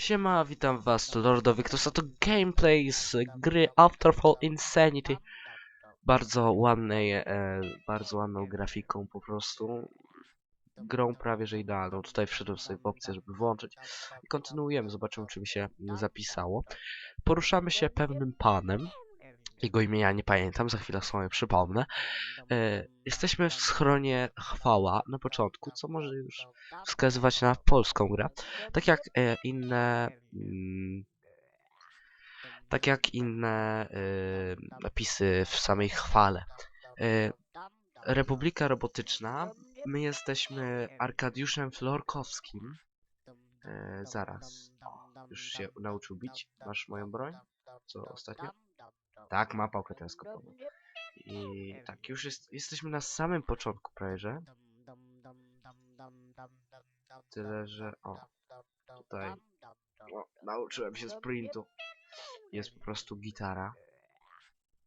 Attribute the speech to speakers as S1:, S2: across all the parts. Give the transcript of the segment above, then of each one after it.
S1: Siema, witam was, to Lordowy Ktosa, to gameplay z gry Afterfall Insanity. Bardzo ładnej, e, bardzo ładną grafiką po prostu. Grą prawie że idealną. Tutaj wszedłem sobie w opcję, żeby włączyć. I kontynuujemy, zobaczymy czy mi się zapisało. Poruszamy się pewnym panem. Jego imienia nie pamiętam, za chwilę sobie przypomnę. E, jesteśmy w schronie Chwała na początku, co może już wskazywać na polską grę. Tak jak e, inne. Mm, tak jak inne e, napisy w samej chwale. E, Republika Robotyczna. My jesteśmy Arkadiuszem Florkowskim. E, zaraz. Już się nauczył bić. Masz moją broń? Co ostatnio? Tak, ma pałkę teleskopową. I tak, już jest, jesteśmy na samym początku prawie, że. Tyle, że o, tutaj o, nauczyłem się sprintu. Jest po prostu gitara.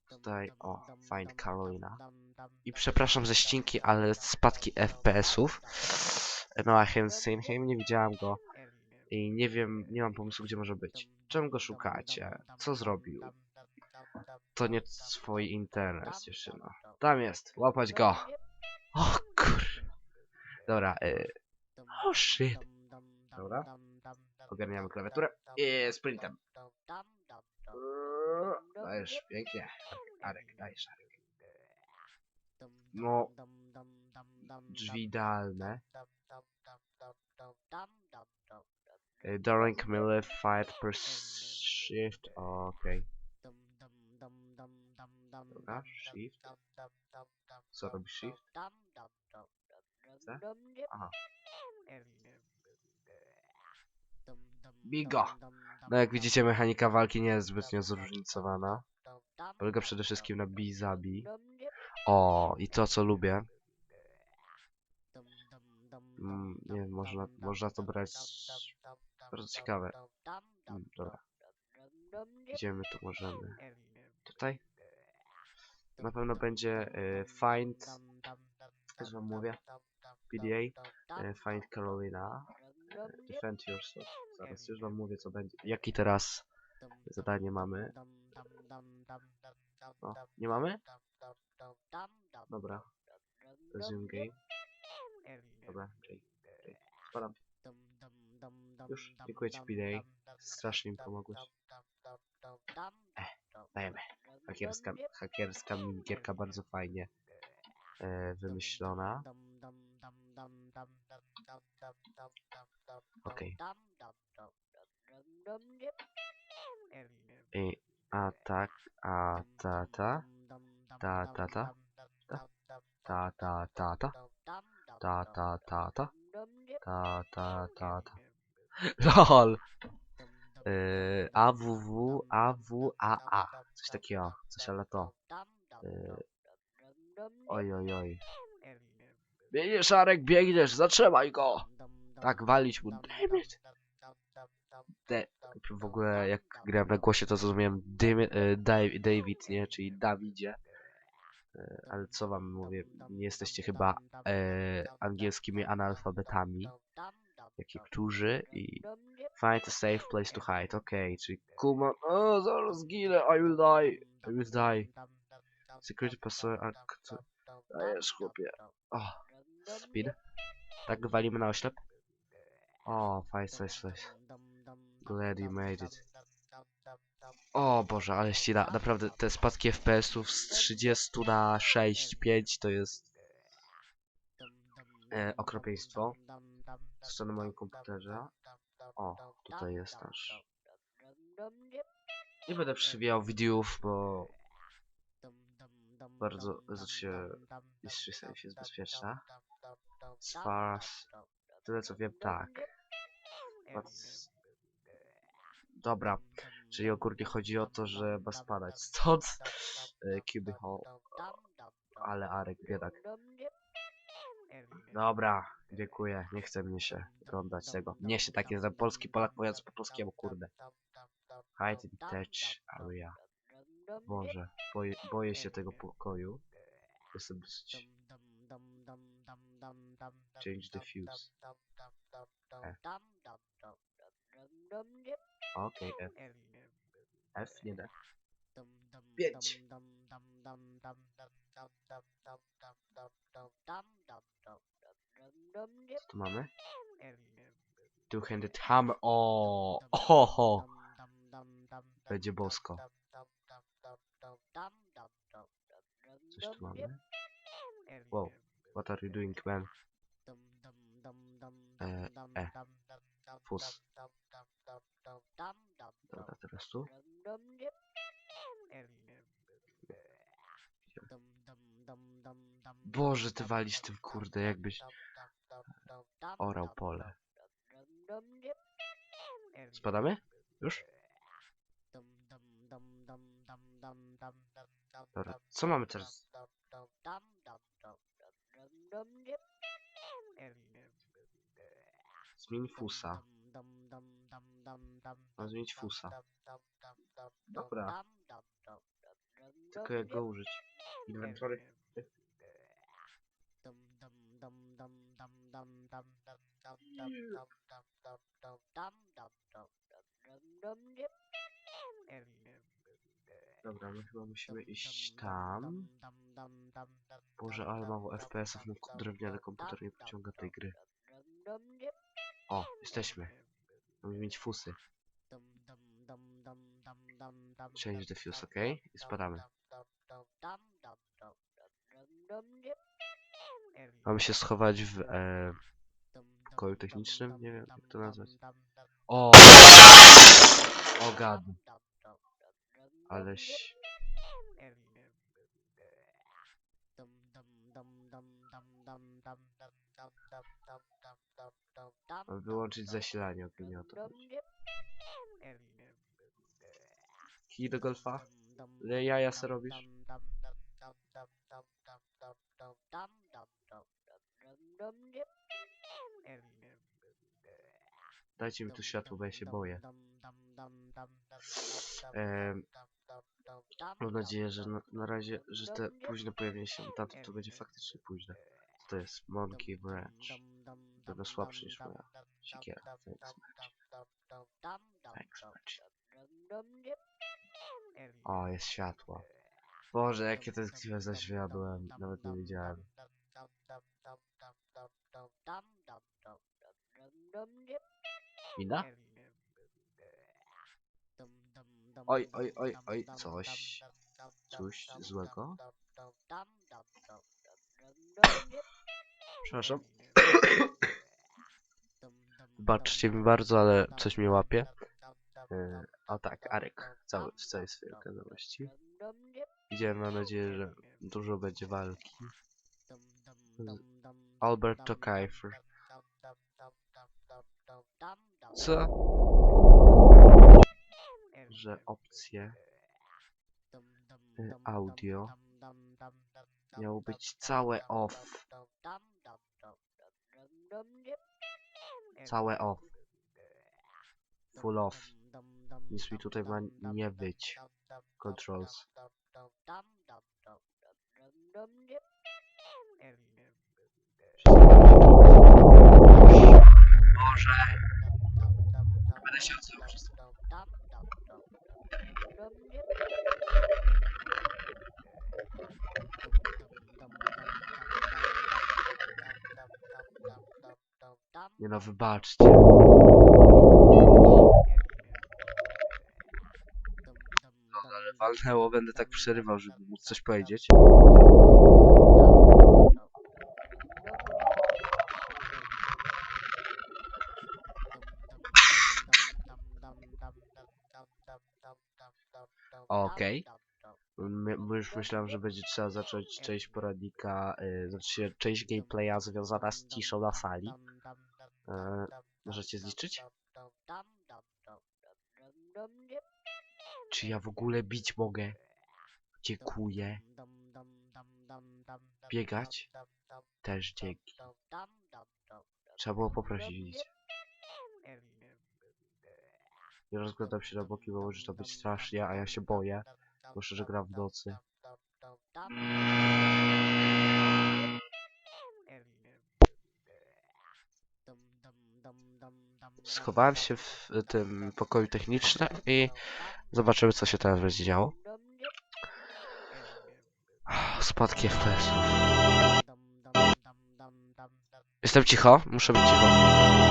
S1: Tutaj, o, Find Carolina. I przepraszam ze ścinki, ale spadki FPS-ów. No, a Hensenheim, nie widziałam go. I nie wiem, nie mam pomysłu, gdzie może być. Czemu go szukacie? Co zrobił? To nie swój interes, dziewczyno. Tam jest, łapać go. O kur... Dobra, y... Oh shit. Dobra. Ogarniamy klawiaturę. I sprintem. Dajesz, pięknie. Arek, dajesz, Arek. No, drzwi idealne. Y, Darling Camille, fight per shift. Okej. Dobra, shift. Co robi shift? C? Aha. Bigo! No jak widzicie mechanika walki nie jest zbytnio zróżnicowana. Polega przede wszystkim na bij zabij. O, i to co lubię. Mm, nie wiem, można, można to brać... Bardzo ciekawe. Mm, dobra. Gdzie my tu możemy? Tutaj? Na pewno będzie y, find... Jak wam mówię? PDA. Y, find Carolina. Defend yourself. Zaraz już wam mówię co będzie. Jaki teraz zadanie mamy? O, nie mamy? Dobra. Resume game. Dobra. Już, dziękuję ci PDA. Strasznie mi pomogłeś. Dajemy. Hakierska, hakierska minigierka bardzo fajnie e, wymyślona. Okej. I a tak, a ta, ta ta ta, ta ta ta ta ta, ta ta ta ta, ta ta ta ta. LOL! Yy, AWW, AWAA. Coś takiego, coś ale to. Yy, oj, oj, oj. Biegniesz, Arek, biegniesz, zatrzymaj go! Tak, walić mu. Damn it! De w ogóle, jak grałem na głosie, to zrozumiałem Dim yy, Dave, David, nie? Czyli Dawidzie. Yy, ale co wam mówię, nie jesteście chyba yy, angielskimi analfabetami, jak niektórzy i Find a safe place to hide. Okej, czyli kuma... O, zaraz zginę, I will die. I will die. Security password... A, kto... Dajesz, chłopie. O, speed. Tak walimy na oślep. O, find safe place. Glad you made it. O Boże, ale ścina. Naprawdę te spadki FPS-ów z 30 na 6, 5 to jest... E, okropieństwo. Co na moim komputerze. O, tutaj jest nasz. Nie będę przewijał wideów, bo bardzo znaczy jeszcze sensie jest bezpieczna. As tyle co wiem, tak. Dobra, czyli ogólnie chodzi o to, że ma spadać stąd e, Hall. Ale Arek, biedak. Dobra, dziękuję. Nie chce mnie się oglądać tego. Nie się tak jest polski Polak mówiąc po polskiemu, kurde. Hide in touch area. Boże, boję, boję się tego pokoju. Jestem dosyć... Change the fuse. E. Okej, F. F, nie D. Pięć. Co tu mamy? Two-handed hammer. O, oho, będzie bosko. Coś tu mamy? Wow, what are you doing, man? E, e. Fus. Dobra, teraz tu. Boże, ty walisz tym, kurde, jakbyś orał pole. Spadamy? Już? Dobra, co mamy teraz? Zmień fusa. Mam zmienić fusa. Dobra, tylko jak go użyć? Inventory? My chyba musimy iść tam. Boże, ale mało FPS-ów, mój drewniany komputer nie pociąga tej gry. O, jesteśmy. Mamy mieć fusy. Change the fuse, ok? I spadamy. Mamy się schować w e, pokoju technicznym? Nie wiem, jak to nazwać. O! O gad. Aleś... wyłączyć zasilanie, ogólnie o to chodzi. Kij do golfa? Ile jaja se robisz? Dajcie mi tu światło, bo ja się boję. Em, mam nadzieję, że na, na razie, że te późne pojawienie się tamto to będzie faktycznie późne. Co to jest? Monkey Branch. Będę słabszy niż moja siekiera. Thanks, Maci. O, jest światło. Boże, jakie tęskniwe za światłem. Nawet nie wiedziałem. Mina? Oj, oj, oj, oj, coś. Coś złego? Przepraszam. Wybaczcie mi bardzo, ale coś mnie łapie. E, a tak, Arek, cały, w całej swojej okazałości. Widziałem, mam nadzieję, że dużo będzie walki. Alberto Kiefer. Co? Że opcje y, audio miało być całe off. Całe off. Full off. Nic mi tutaj ma nie być. Controls. No, wybaczcie. Ale walnęło, będę tak przerywał, żeby móc coś powiedzieć. Okej. My już myślałem, że będzie trzeba zacząć część poradnika, y, znaczy część gameplaya związana z ciszą na sali. E, możecie zliczyć? Czy ja w ogóle bić mogę? Dziękuję. Biegać? Też dzięki. Trzeba było poprosić, widzicie. Nie rozglądam się na boki, bo może to być strasznie, a ja się boję. Proszę, że gram w nocy. Schowałem się w tym pokoju technicznym i zobaczymy co się teraz będzie działo. Spadki FPS. Jestem cicho, muszę być cicho.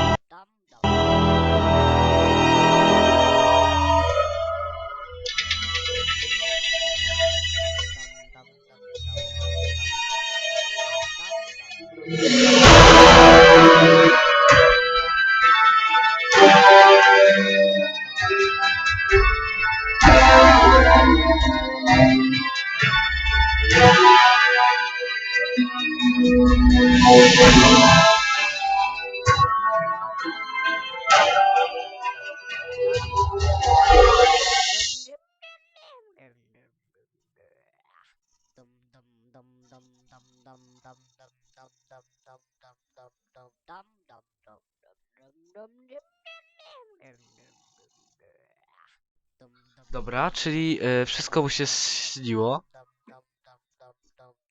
S1: Dobra, czyli e, wszystko mu się śniło.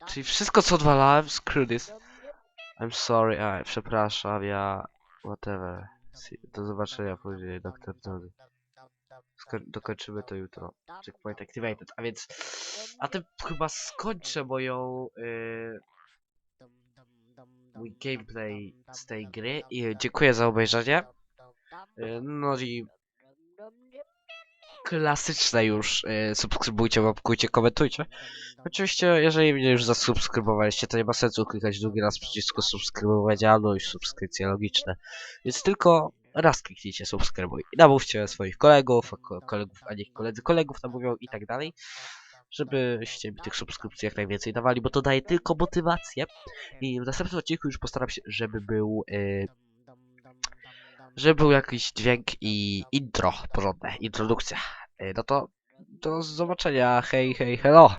S1: Czyli wszystko co odwalałem, screw this. I'm sorry, a, przepraszam, ja... Whatever. Do zobaczenia później, doktor. Sko dokończymy to jutro. Checkpoint activated, a więc... A tym chyba skończę moją... y, mój gameplay z tej gry i dziękuję za obejrzenie. Y, No i klasyczne już. y, Subskrybujcie, łapkujcie, komentujcie. Oczywiście, jeżeli mnie już zasubskrybowaliście, to nie ma sensu klikać drugi raz przycisku subskrybowania, no i subskrypcje logiczne. Więc tylko raz kliknijcie subskrybuj i namówcie swoich kolegów, kolegów, a niech koledzy kolegów namówią i tak dalej. Żebyście mi tych subskrypcji jak najwięcej dawali, bo to daje tylko motywację. I w następnym odcinku już postaram się, żeby był... y, żeby był jakiś dźwięk i intro porządne, introdukcja. Y, No to do zobaczenia, hej, hej, hello!